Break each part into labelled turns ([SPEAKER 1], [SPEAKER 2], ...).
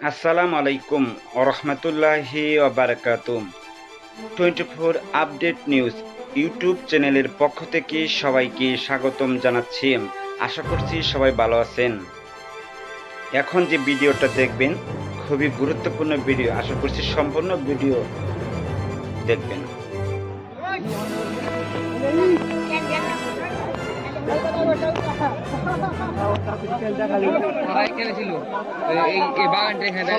[SPEAKER 1] আসসালামু আলাইকুম ওরহমতুল্লাহি ওবারাকাতুম twenty four update news YouTube চ্যানেলের পক্ষ থেকে সবাইকে স্বাগতম জানাচ্ছি আশা করছি সবাই ভালো আছেন এখন যে ভিডিওটা দেখবেন খুবই গুরুত্বপূর্ণ ভিডিও আশা করছি সম্পূর্ণ ভিডিও দেখবেন
[SPEAKER 2] সবাই খেলেছিল এই এই বাগানটা এখানে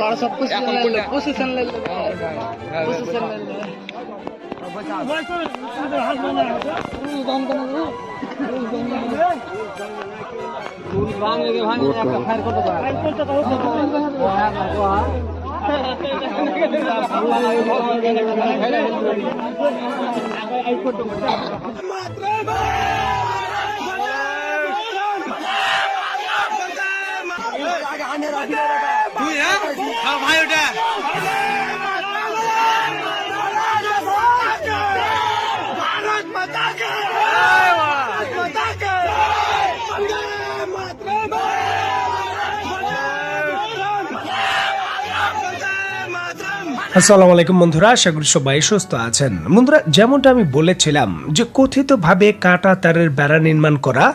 [SPEAKER 3] আসসালামু আলাইকুম বন্ধুরা, আশা করি সবাই সুস্থ আছেন। বন্ধুরা, যেমনটা আমি বলেছিলাম যে কথিতভাবে কাটা তারের বেড়া নির্মাণ করা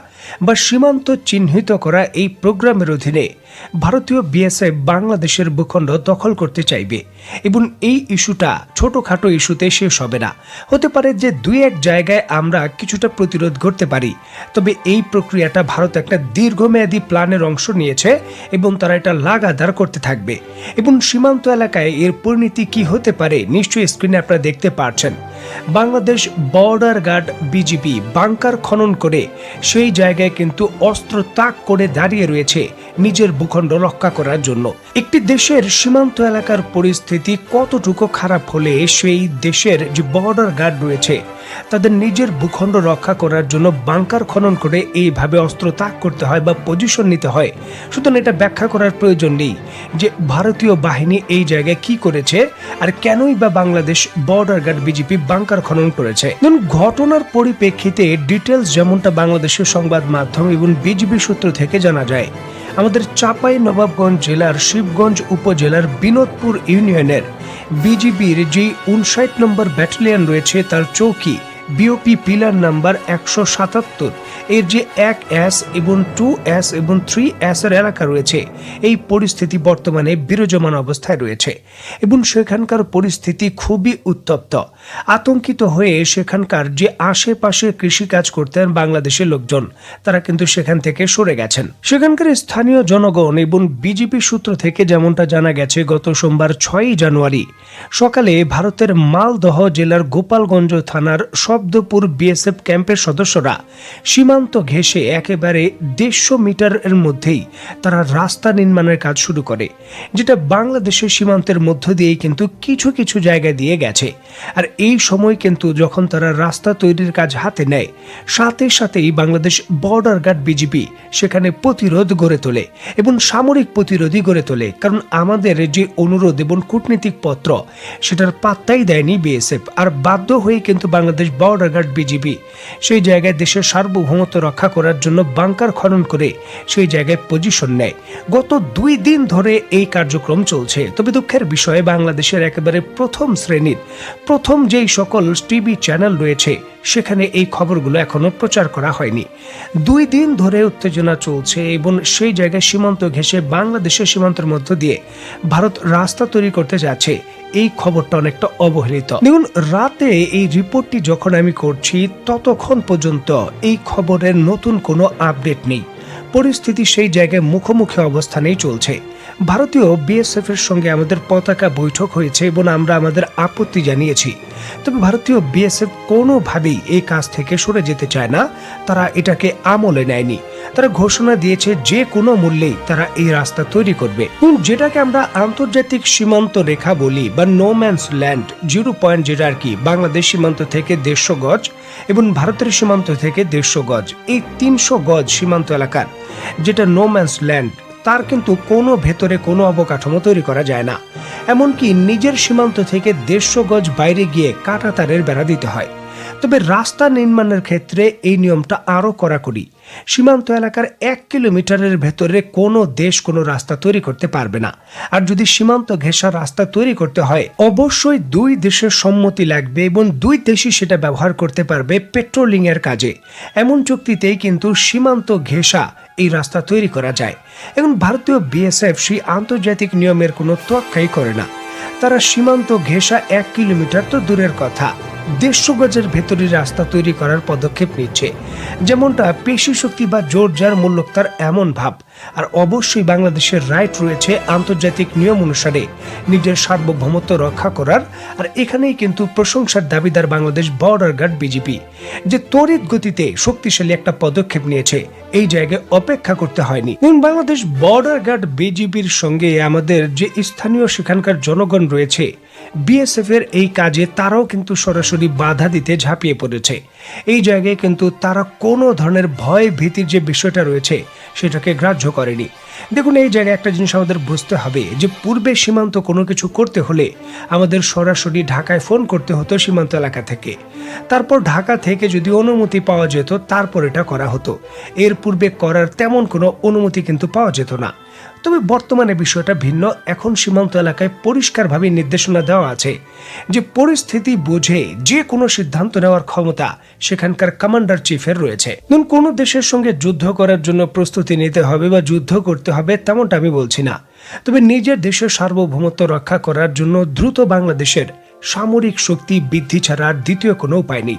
[SPEAKER 3] বা সীমান্ত চিহ্নিত করা এই প্রোগ্রামের অধীনে ভারতীয় বিএসএফ বাংলাদেশের ভূখণ্ড দখল করতে চাইবে এবং এই ইস্যুটা ছোটখাটো ইস্যুতে শেষ হবে না। হতে পারে যে দুই এক জায়গায় আমরা কিছুটা প্রতিরোধ করতে পারি, তবে এই প্রক্রিয়াটা ভারত একটা দীর্ঘমেয়াদী প্ল্যানের অংশ নিয়েছে এবং তারা এটা লাগাতার করতে থাকবে। এবং সীমান্ত এলাকায় এর পরিণতি কি হতে পারে নিশ্চয়ই স্ক্রিনে আপনারা দেখতে পারছেন। Bangladesh border guard BGB bunker খনন করে সেই জায়গায় কিন্তু অস্ত্র তাক করে দাঁড়িয়ে রয়েছে নিজের ভূখণ্ড রক্ষা করার জন্য। একটি দেশের সীমান্ত এলাকার পরিস্থিতি কতটুকু খারাপ হলে সেই দেশের যে বর্ডার গার্ড রয়েছে, তাদের নিজের ভূখণ্ড রক্ষা করার জন্য বাংকার খনন করে এইভাবে অস্ত্র তাক করতে হয় বা পজিশন নিতে হয়, সুতরাং এটা ব্যাখ্যা করার প্রয়োজন নেই যে ভারতীয় বাহিনী এই জায়গায় কি করেছে আর কেনই বা Bangladesh border guard BJP bunker খনন করেছে। ঘটনার পরিপ্রেক্ষিতে ডিটেলস যেমনটা বাংলাদেশের সংবাদ মাধ্যম এবং বিজিবি সূত্র থেকে জানা যায়, আমাদের চাপাই নবাবগঞ্জ জেলার শিবগঞ্জ উপজেলার বিনোদপুর ইউনিয়নের বিজিবির যে উনষাট নম্বর ব্যাটালিয়ন রয়েছে, তার চৌকি বিওপি পিলার নাম্বার একশো সাতাত্তর। এর যে এক এস এবং টু এস এবং থ্রি এর এলাকা রয়েছে, এই পরিস্থিতি বর্তমানে বিরাজমান অবস্থায় রয়েছে এবং সেখানকার পরিস্থিতি খুবই উত্তপ্ত। আতঙ্কিত হয়ে সেখানকার যে আশেপাশে কৃষিকাজ করতেন বাংলাদেশের লোকজন, তারা কিন্তু সেখান থেকে সরে গেছেন। সেখানকার স্থানীয় জনগণ এবং বিজেপি সূত্র থেকে যেমনটা জানা গেছে, গত সোমবার ছয়ই জানুয়ারি সকালে ভারতের মালদহ জেলার গোপালগঞ্জ থানার শব্দপুর বিএসএফ ক্যাম্পের সদস্যরা সীমান্ত ঘেঁষে একেবারে দেড়শো মিটারের মধ্যেই তারা রাস্তা নির্মাণের কাজ শুরু করে, যেটা বাংলাদেশের সীমান্তের মধ্য দিয়েই কিন্তু কিছু কিছু জায়গায় দিয়ে গেছে। আর এই সময় কিন্তু যখন তারা রাস্তা তৈরির কাজ হাতে নেয়, সাথে সাথেই বাংলাদেশ বর্ডার গার্ড বিজিবি সেখানে প্রতিরোধ গড়ে তোলে এবং সামরিক প্রতিরোধই গড়ে তোলে। কারণ আমাদের যে অনুরোধ এবং কূটনীতিক পত্র, সেটার পাত্তাই দেয়নি বিএসএফ আর বাধ্য হয়ে কিন্তু বাংলাদেশ গার্ড বিজিবি। সেই জায়গায় দেশের সার্বভৌমত্ব রক্ষা করার জন্য বাংকার খনন করে সেই জায়গায় পজিশন নেয়। গত দুই দিন ধরে এই কার্যক্রম চলছে। তবে দুঃখের বিষয়ে, বাংলাদেশের একেবারে প্রথম শ্রেণির, প্রথম যেই সকল টিভি চ্যানেল রয়েছে, সেখানে এই খবরগুলো এখনও প্রচার করা হয়নি। দুই দিন ধরে উত্তেজনা চলছে এবং সেই জায়গায় সীমান্ত ঘেঁষে বাংলাদেশের সীমান্তের মধ্য দিয়ে ভারত রাস্তা তৈরি করতে যাচ্ছে। এই খবরটা অনেকটা অবহেলিত। দেখুন, রাতে এই রিপোর্টটি যখন আমি করছি, ততক্ষণ পর্যন্ত এই খবরের নতুন কোনো আপডেট নেই। পরিস্থিতি সেই জায়গায় মুখোমুখি অবস্থানেই চলছে। ভারতীয় বিএসএফ এর সঙ্গে আমাদের পতাকা বৈঠক হয়েছে এবং আমরা আমাদের আপত্তি জানিয়েছি। তবে ভারতীয় বিএসএফ কোনোভাবেই এই কাজ থেকে সরে যেতে চায় না। তারা এটাকে আমলে নেয়নি। তারা ঘোষণা দিয়েছে যে কোনো মূল্যেই তারা এই রাস্তা তৈরি করবে। যেটাকে আমরা আন্তর্জাতিক সীমান্ত রেখা বলি বা no man's land zero point যেটা আর কি বাংলাদেশ সীমান্ত থেকে দেড়শো গজ এবং ভারতের সীমান্ত থেকে দেড়শো গজ। এই তিনশো গজ সীমান্ত এলাকার যেটা নো ম্যানস ল্যান্ড তার কিন্তু কোনো ভেতরে কোনো অবকাঠামো তৈরি করা যায় না। এমনকি নিজের সীমান্ত থেকে দেড়শো গজ বাইরে গিয়ে কাঁটা তারের বেড়া দিতে হয়। তবে রাস্তা নির্মাণের ক্ষেত্রে এই নিয়মটা আরও কড়াকড়ি। সীমান্ত এলাকার এক কিলোমিটারের ভেতরে কোনো দেশ কোনো রাস্তা তৈরি করতে পারবে না। আর যদি সীমান্ত ঘেঁষা রাস্তা তৈরি করতে হয়, অবশ্যই দুই দেশের সম্মতি লাগবে এবং দুই দেশই সেটা ব্যবহার করতে পারবে পেট্রোলিং এর কাজে। এমন চুক্তিতেই কিন্তু সীমান্ত ঘেঁষা এই রাস্তা তৈরি করা যায়। এখন ভারতীয় বিএসএফ সেই আন্তর্জাতিক নিয়মের কোনো তোয়াক্কাই করে না। তারা সীমান্ত ঘেঁষা এক কিলোমিটার তো দূরের কথা। দেড়শো গজের ভেতরে রাস্তা তৈরি করার পদক্ষেপ নিচ্ছে। যেমনটা পেশি শক্তি বা জোর যার মূল্যক তার এমন ভাব। আর অবশ্যই বাংলাদেশের রাইট রয়েছে আন্তর্জাতিক নিয়ম অনুসারে নিজের সার্বভৌমত্ব রক্ষা করার। আর এখানেই কিন্তু প্রশংসার দাবিদার বাংলাদেশ বর্ডার গার্ড বিজেপি যে তড়িৎ গতিতে শক্তিশালী একটা পদক্ষেপ নিয়েছে। এই জায়গায় অপেক্ষা করতে হয়নি। বাংলাদেশ বর্ডার গার্ড বিজিবির সঙ্গে আমাদের যে স্থানীয় সেখানকার জনগণ রয়েছে বিএসএফ এর এই কাজে তারাও কিন্তু সরাসরি বাধা দিতে ঝাঁপিয়ে পড়েছে। এই জায়গায় কিন্তু তারা কোনো ধরনের ভয় ভীতির যে বিষয়টা রয়েছে, সেটাকে গ্রাহ্য করেনি। দেখুন, এই জায়গায় একটা জিনিস আমাদের বুঝতে হবে, যে পূর্বে সীমান্ত কোনো কিছু করতে হলে আমাদের সরাসরি ঢাকায় ফোন করতে হতো সীমান্ত এলাকা থেকে। তারপর ঢাকা থেকে যদি অনুমতি পাওয়া যেত, তারপর এটা করা হতো। এর পূর্বে করার তেমন কোনো অনুমতি কিন্তু পাওয়া যেত না। তবে বর্তমানে বিষয়টা ভিন্ন। এখন সীমান্ত এলাকায় পরিষ্কারভাবে নির্দেশনা দেওয়া আছে যে পরিস্থিতি বুঝে যে কোনো সিদ্ধান্ত নেওয়ার ক্ষমতা সেখানকার কমান্ডার চিফের রয়েছে। ধরুন কোনো দেশের সঙ্গে যুদ্ধ করার জন্য প্রস্তুতি নিতে হবে বা যুদ্ধ করতে হবে তেমনটা আমি বলছি না। তবে নিজের দেশের সার্বভৌমত্ব রক্ষা করার জন্য দ্রুত বাংলাদেশের সামরিক শক্তি বৃদ্ধি ছাড়া আর দ্বিতীয় কোনো উপায় নেই।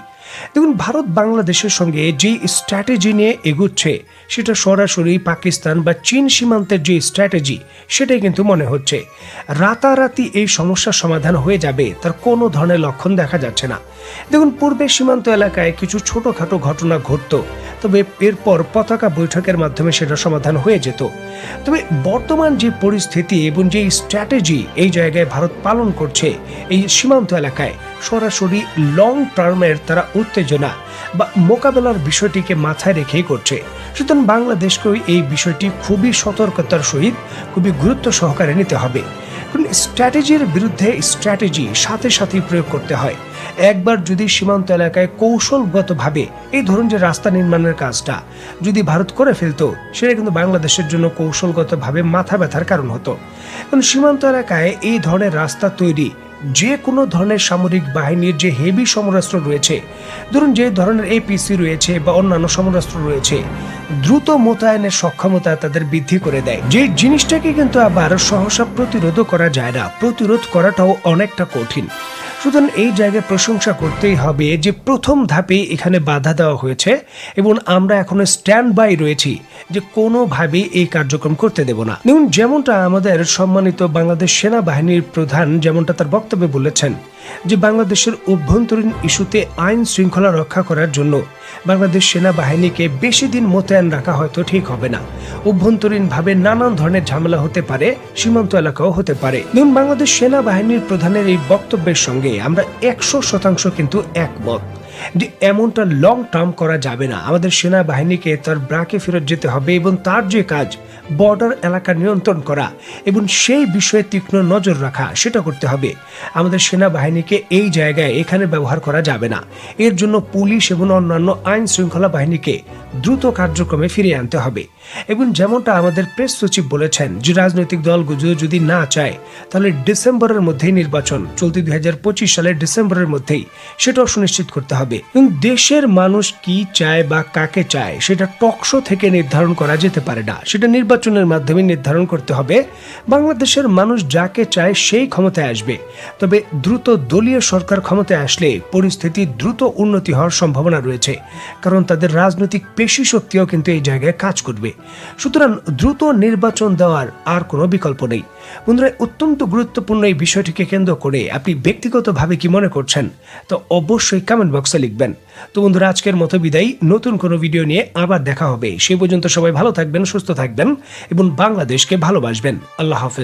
[SPEAKER 3] দেখুন, ভারত বাংলাদেশের সঙ্গে যে স্ট্র্যাটেজি নিয়ে এগুচ্ছে, সেটা সরাসরি পাকিস্তান বা চীন সীমান্তের যে স্ট্র্যাটেজি সেটাই কিন্তু মনে হচ্ছে। রাতারাতি এই সমস্যার সমাধান হয়ে যাবে, তার কোনো ধরনের লক্ষণ দেখা যাচ্ছে না। দেখুন, পূর্বে সীমান্ত এলাকায় কিছু ছোটখাটো ঘটনা ঘটতো, তবে এরপর পতাকা বৈঠকের মাধ্যমে সেটা সমাধান হয়ে যেত। তবে বর্তমান যে পরিস্থিতি এবং যে স্ট্র্যাটেজি এই জায়গায় ভারত পালন করছে, এই সীমান্ত এলাকায় সরাসরি লং টার্মের তারা উত্তেজনা বা মোকাবেলার বিষয়টিকে মাথায় রেখেই করছে। সুতরাং বাংলাদেশকেও এই বিষয়টি খুবই সতর্কতার সহিত খুবই গুরুত্ব সহকারে নিতে হবে। কারণ স্ট্র্যাটেজির বিরুদ্ধে স্ট্র্যাটেজি সাথে সাথেই প্রয়োগ করতে হয়। একবার যদি সীমান্ত এলাকায় কৌশলগতভাবে এই ধরুন যে রাস্তা নির্মাণের কাজটা যদি ভারত করে ফেলতো, সেটা কিন্তু বাংলাদেশের জন্য কৌশলগতভাবে মাথা ব্যথার কারণ হতো। কারণ সীমান্ত এলাকায় এই ধরনের রাস্তা তৈরি যে কোনো ধরনের সামরিক বাহিনীর যে হেভি সমরাস্ত্র রয়েছে, ধরুন যে ধরনের এপিসি রয়েছে বা অন্যান্য সমরাস্ত্র রয়েছে, দ্রুত মোতায়েনের সক্ষমতা তাদের বৃদ্ধি করে দেয়। যে জিনিসটাকে কিন্তু আবার সহসা প্রতিরোধ করা যায় না। প্রতিরোধ করাটাও অনেকটা কঠিন। সুতরাং এই জায়গায় প্রশংসা করতেই হবে যে প্রথম ধাপে এখানে বাধা দেওয়া হয়েছে এবং আমরা এখন স্ট্যান্ড বাই রয়েছি যে কোনোভাবেই এই কার্যক্রম করতে দেব না। দেখুন, যেমনটা আমাদের সম্মানিত বাংলাদেশ সেনাবাহিনীর প্রধান, যেমনটা তার বক্তব্যে বলেছেন যে বাংলাদেশের অভ্যন্তরীণ ইস্যুতে আইন শৃঙ্খলা রক্ষা করার জন্য বাংলাদেশ সেনাবাহিনীকে বেশি দিন মোতায়েন রাখা হয়তো ঠিক হবে না। অভ্যন্তরীণভাবে নানান ধরনের ঝামেলা হতে পারে, সীমান্ত এলাকাও হতে পারে। ধরুন বাংলাদেশ সেনাবাহিনীর প্রধানের এই বক্তব্যের সঙ্গে আমরা একশো শতাংশ কিন্তু একমত। যে এমনটা লং টার্ম করা যাবে না। আমাদের সেনাবাহিনীকে তার ব্রাকে ফেরত যেতে হবে এবং তার যে কাজ বর্ডার এলাকা নিয়ন্ত্রণ করা এবং সেই বিষয়ে তীক্ষ্ণ নজর রাখা, সেটা করতে হবে। আমাদের সেনাবাহিনীকে এই জায়গায় এখানে ব্যবহার করা যাবে না। এর জন্য পুলিশ এবং অন্যান্য আইন শৃঙ্খলা বাহিনীকে দ্রুত কার্যক্রমে ফিরিয়ে আনতে হবে। এবং যেমনটা আমাদের প্রেস সচিব বলেছেন যে রাজনৈতিক দলগুলো যদি না চায়, তাহলে ডিসেম্বরের মধ্যেই নির্বাচন, চলতি দুই হাজার পঁচিশ সালের ডিসেম্বরের মধ্যেই, সেটাও সুনিশ্চিত করতে হবে। এবং দেশের মানুষ কি চায় বা কাকে চায়, সেটা টকশো থেকে নির্ধারণ করা যেতে পারে না। সেটা নির্বাচনের মাধ্যমে নির্ধারণ করতে হবে। বাংলাদেশের মানুষ যাকে চায়, সেই ক্ষমতায় আসবে। তবে দ্রুত দলীয় সরকার ক্ষমতায় আসলে পরিস্থিতি দ্রুত উন্নতি হওয়ার সম্ভাবনা রয়েছে। কারণ তাদের রাজনৈতিক পেশি শক্তিও কিন্তু এই জায়গায় কাজ করবে। সুতরাং দ্রুত নির্বাচন দেওয়ার আর কোনো বিকল্প নেই। বন্ধুরা, অত্যন্ত গুরুত্বপূর্ণ এই বিষয়টিকে কেন্দ্র করে আপনি ব্যক্তিগতভাবে কি মনে করছেন? তো অবশ্যই কমেন্ট বক্সে লিখবেন। তো বন্ধুরা, আজকের মতো বিদায়। নতুন কোনো ভিডিও নিয়ে আবার দেখা হবে। সেই পর্যন্ত সবাই ভালো থাকবেন, সুস্থ থাকবেন এবং বাংলাদেশকে ভালোবাসবেন। আল্লাহ হাফেজ।